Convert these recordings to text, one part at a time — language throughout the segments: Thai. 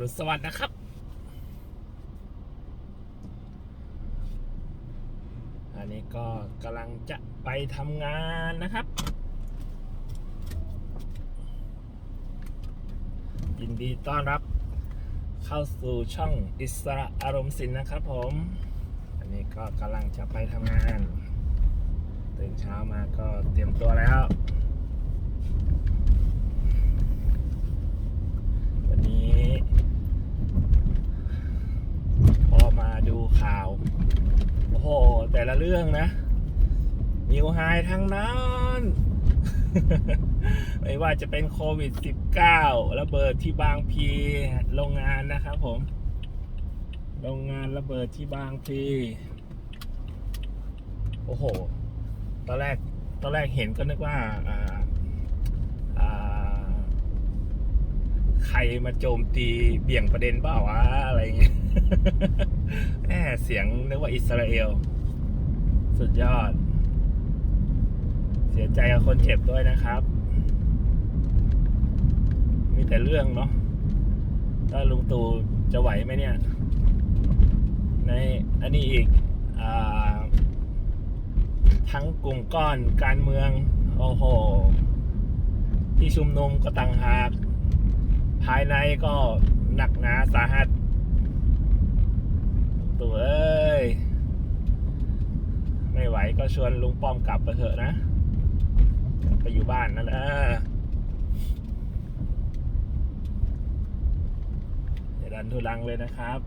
รุณสวัสดิ์นะครับอันนี้ก็กำลังจะไปทำงานนะครับ ยินดีต้อนรับเข้าสู่ช่องอิสระอารมณ์สินนะครับผม อันนี้ก็กำลังจะไปทำงาน ตื่นเช้ามาก็เตรียมตัวแล้ว วันนี้ พอมา ดูข่าว โอ้โห แต่ละเรื่องนะนิวไฮทั้งนั้น ไม่ว่าจะเป็นโควิด -19 ระเบิดที่บางพีโรงงานนะครับผม โรงงานระเบิดที่บางพี โอ้โห ตอนแรก ตอนแรกเห็นก็นึกว่า อ่า อ่า ใครมาโจมตีเบี่ยงประเด็นเปล่าวะอะไรเงี้ยแหมเสียงนึกว่าอิสราเอล สุดยอด เสียใจกับคนเจ็บด้วยนะครับ มีแต่เรื่องเนาะถ้าลุงตู่จะไหวไหมเนี่ย ในอันนี้อีกอทั้งกลุ่มก้อนการเมือง โอ้โห ที่ชุมนุมก็ต่างหาก ภายในก็หนักหนาสาหัส ตัวเอ้ย ไม่ไหวก็ชวนลุงป้อมกลับไปเถอะนะ ไปอยู่บ้านนั่นแหละเดี๋ยวดันทุลังเลยนะครับ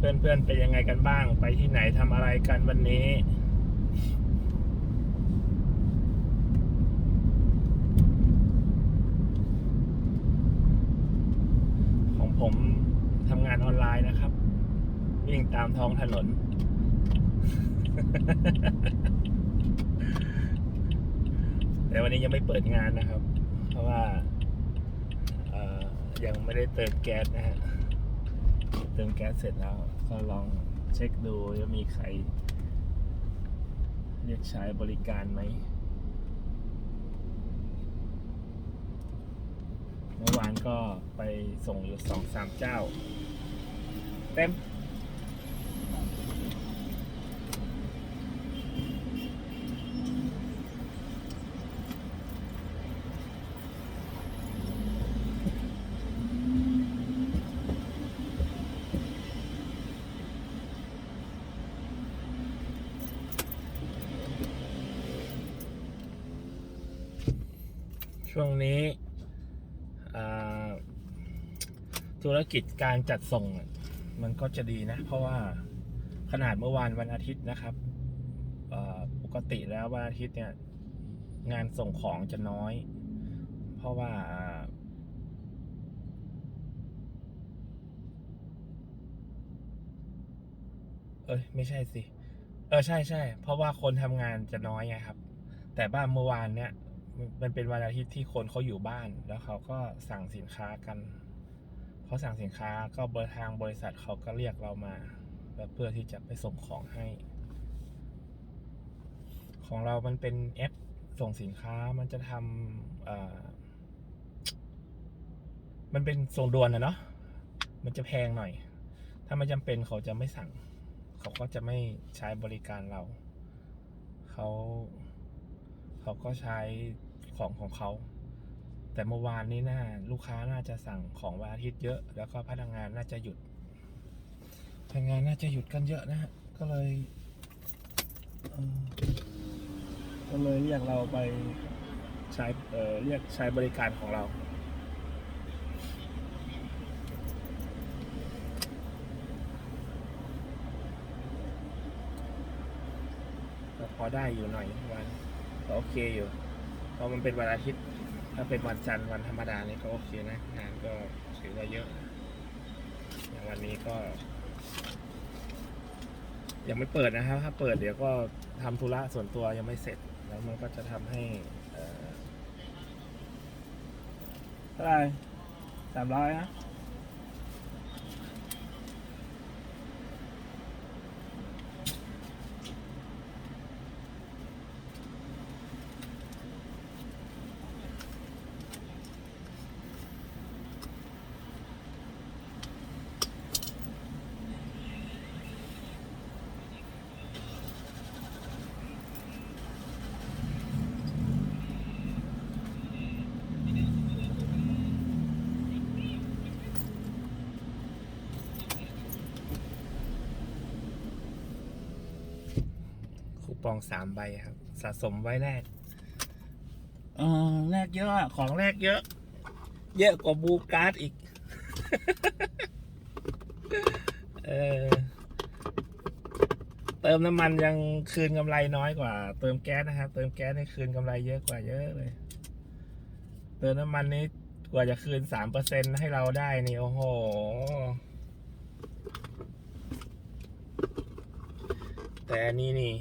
เพื่อนๆเป็นยังไงกันบ้าง ไปที่ไหนทำอะไรกันวันนี้ ของผมทำงานออนไลน์นะครับ วิ่งตามท้องถนน แต่วันนี้ยังไม่เปิดงานนะครับ เพราะว่ายังไม่ได้เติมแก๊สนะฮะ เติมแก๊สเสร็จแล้ว ก็ลองเช็คดูว่ามีใคร เรียกใช้บริการไหม เมื่อวานก็ไปส่งอยู่สองสามเจ้า เต็ม ช่วงนี้ธุรกิจการจัดส่งมันก็จะดีนะ เพราะว่าขนาดเมื่อวานวันอาทิตย์นะครับปกติแล้ววันอาทิตย์เนี่ยงานส่งของจะน้อย เพราะว่าอ่าเอ้ยไม่ใช่สิ เออใช่ใช่เพราะว่าคนทำงานจะน้อยไงครับ แต่บ้านเมื่อวานเนี่ย มันเป็นวันอาทิตย์ที่คนเขาอยู่บ้าน แล้วเขาก็สั่งสินค้ากันเขาสั่งสินค้าก็บริทางบริษัทเขาก็เรียกเรามาแล้วเพื่อที่จะไปส่งของให้ ของเรามันเป็นแอปส่งสินค้ามันจะทำมันเป็นส่งด่วนนะเนาะมันจะแพงหน่อย ถ้าไม่จำเป็นเขาจะไม่สั่ง เขาก็จะไม่ใช้บริการเรา เขาเขาก็ใช้ ของของเขา แต่เมื่อวานนี้น่าลูกค้าน่าจะสั่งของวันอาทิตย์เยอะ แล้วก็พนักงานน่าจะหยุดพนักงานน่าจะหยุดกันเยอะนะฮะก็เลยก็เลยเรียกเราไปใช้เอ่อเรียกใช้บริการของเราพอได้อยู่หน่อยวันโอเคอยู่ พราะมันเป็นวันอาทิตย์ ถ้าเป็นวันจันทร์วันธรรมดานี่ก็โอเคนะ งานก็ถือว่าเยอะ อย่างวันนี้ก็ ยังไม่เปิดนะครับ ถ้าเปิดเดี๋ยวก็ทำธุระส่วนตัวยังไม่เสร็จ แล้วมันก็จะทำให้เอ่อเท่าไหร่สามร้อยนะ ปองสามใบครับ สะสมไว้แรกเออแรกเยอะอะของแรกเยอะ เยอะกว่าบูการ์ดอีก เออเติมน้ำมันยังคืนกำไรน้อยกว่า เติมแก๊สนะครับ เติมแก๊สนี่คืนกำไรเยอะกว่าเยอะเลย เติมน้ำมันนี้กว่าจะคืนสามเปอร์เซ็นให้เราได้นี่โอ้โห แต่อันนี้นี่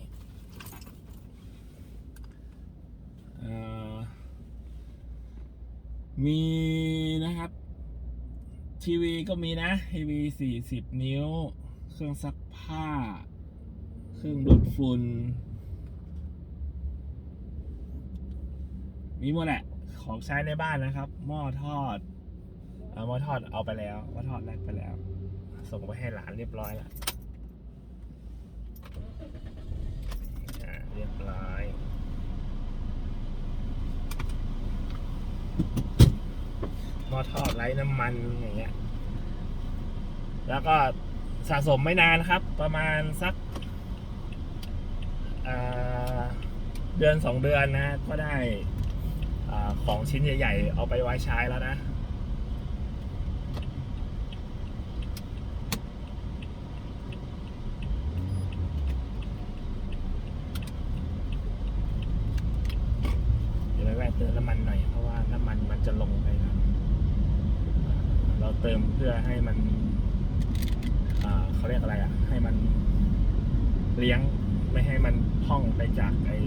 เอ่อ มีนะครับ ทีวีก็มีนะ ทีวีสี่สิบนิ้ว เครื่องซักผ้า เครื่องดูดฝุ่น มีหมดแหละ ของใช้ในบ้านนะครับ หม้อทอดเอาหม้อทอดเอาไปแล้วหม้อทอดแลกไปแล้ว ส่งไปให้หลานเรียบร้อยแล้วอ่าเรียบร้อย หม้ อทอดไร้น้ำมันอย่างเงี้ย แล้วก็สะสมไม่นานครับ ประมาณสักเดือนสองเดือนนะ ก็ได้อของชิ้นใหญ่ ๆ เอาไปไว้ใช้แล้วนะ เดี๋ยวไปแวะเติมน้ำมันหน่อย เพราะว่าน้ำมันมันจะลงไปนะอ่า เติมเพื่อให้มันเขาเรียกอะไรอะ ให้มันเลี้ยงไม่ให้มันพ่องไปจากไอ้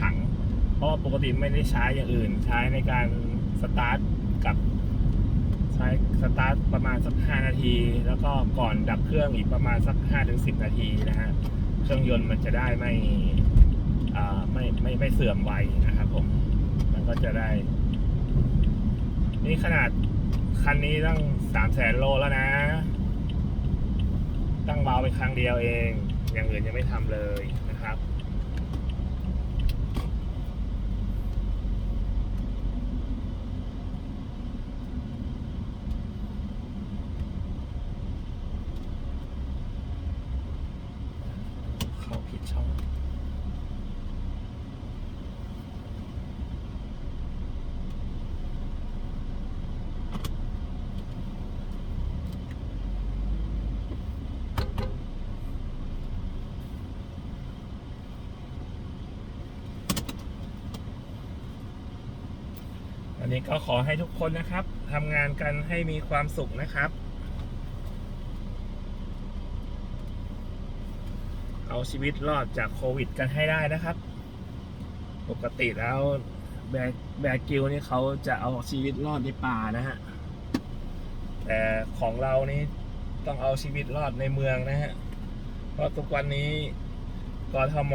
ถัง เพราะปกติไม่ได้ใช้อย่างอื่น ใช้ในการสตาร์ทกับใช้สตาร์ทประมาณสัก 5 นาที แล้วก็ก่อนดับเครื่องอีกประมาณสัก5ถึง10 นาทีนะฮะเครื่องยนต์มันจะได้ไม่ไม่ไม่ไม่เสื่อมไวนะครับผม มันก็จะได้ นี่ขนาด คันนี้ตั้งสามแสนโลแล้วนะ ตั้งเบาไปครั้งเดียวเอง อย่างอื่นยังไม่ทำเลยนะครับ เข้าผิดช่องันนี้ก็ขอให้ทุกคนนะครับทำงานกันให้มีความสุขนะครับ เอาชีวิตรอดจากโควิดกันให้ได้นะครับ ปกติแล้วแบกแบกกิวนี่เขาจะเอาชีวิตรอดในป่านะฮะ แต่ของเรานี่ต้องเอาชีวิตรอดในเมืองนะฮะ เพราะทุกวันนี้กทม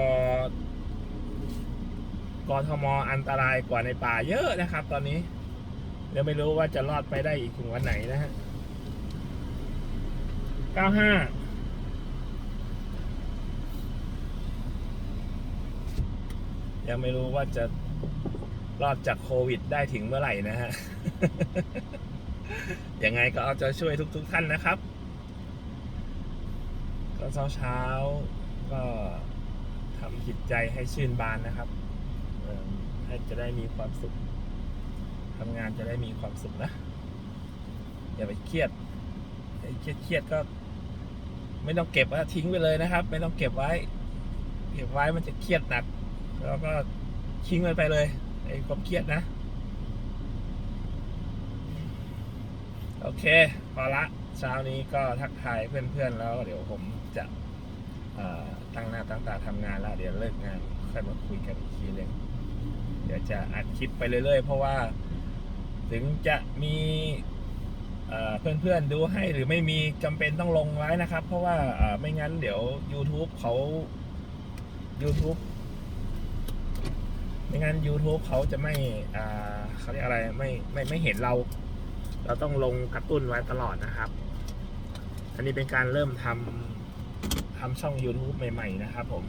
กทมอันตรายกว่าในป่าเยอะนะครับ ตอนนี้เดี๋ยวไม่รู้ว่าจะรอดไปได้อีกถึงวันไหนนะฮะ95ยังไม่รู้ว่าจะรอดจากโควิดได้ถึงเมื่อไหร่นะฮะ ยังไงก็เอาใจช่วยทุกๆทท่านนะครับ ก็เช้าเช้าก็ทำจิตใจให้ชื่นบานนะครับ ให้จะได้มีความสุขทำงานจะได้มีความสุขนะ อย่าไปเครียดไอ้เครียดเครียดก็ ไม่ต้องเก็บว่าทิ้งไปเลยนะครับ ไม่ต้องเก็บไว้ เก็บไว้มันจะเครียดหนัก แล้วก็ทิ้งมันไปเลยไอ้ความเครียดนะ โอเคพอละเช้านี้ก็ทักทายเพื่อนๆแล้ว เดี๋ยวผมจะตั้งหน้าตั้งตาทำงานแล้ว เดี๋ยวเลิกงานค่อยมาคุยกันอีกทีหนึง เดี๋ยวจะอัดคลิปไปเรื่อยๆ เพราะว่า ถึงจะมีเพื่อนๆดูให้หรือไม่มีจำเป็นต้องลงไว้นะครับ เพราะว่าไม่งั้นเดี๋ยว YouTube เขา YouTube ไม่งั้น YouTube เขาจะไม่เขาเรียกอะไรไม่ไม่ไม่เห็นเรา เราต้องลงกระตุ้นไว้ตลอดนะครับ อันนี้เป็นการเริ่มทำทำช่อง YouTube ใหม่ ๆ นะครับ ผม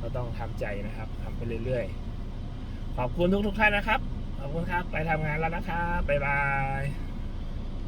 ก็ต้องทำใจนะครับทำไปเรื่อยๆ ขอบคุณทุกๆท่านนะครับ ขอบคุณครับ ไปทำงานแล้วนะครับ บ๊ายบาย